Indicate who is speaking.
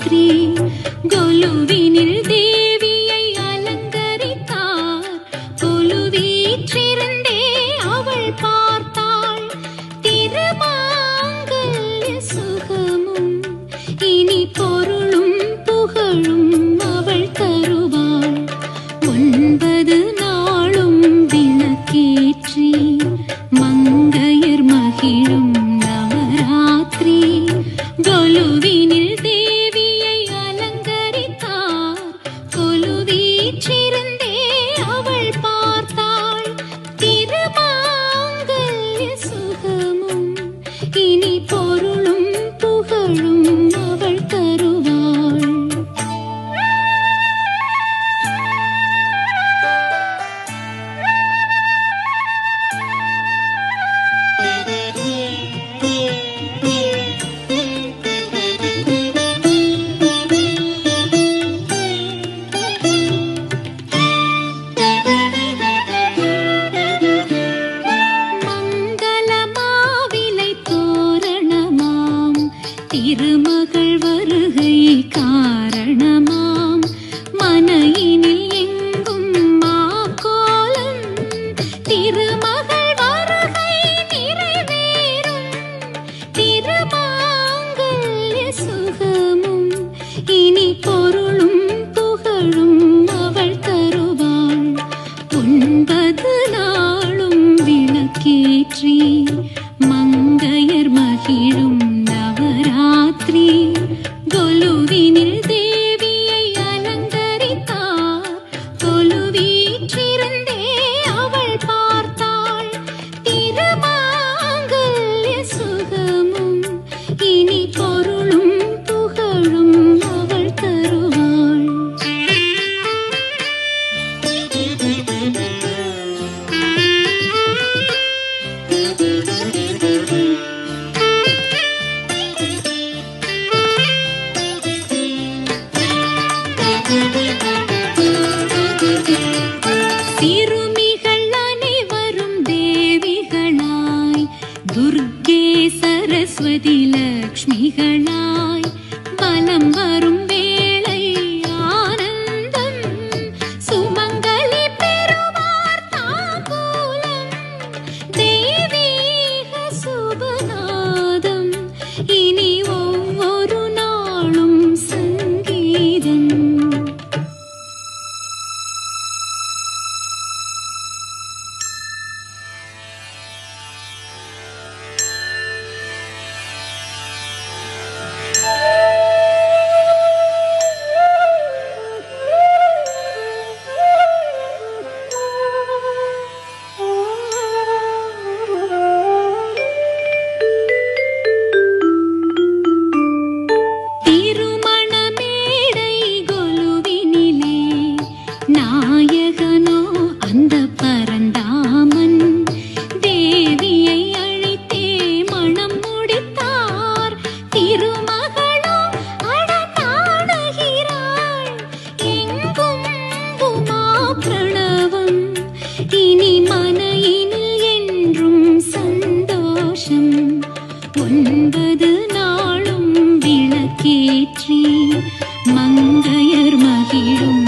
Speaker 1: রাত্রি দোলুবি திருமகள் வருகை காரணமாம். மனையினில் எங்கும் மாக்கோலம் திருமகள் வருகை நிறைவேறும். திருமாங்கல்ய சுகமும் இனி பொருளும் புகழும் அவள் தருவாள். ஒன்பது நாளும் மங்கையர் மகிழும். सरस्वती लक्ष्मी गण। ஒன்பது நாளும் விளக்கேற்றி மங்கையர் மகிழும்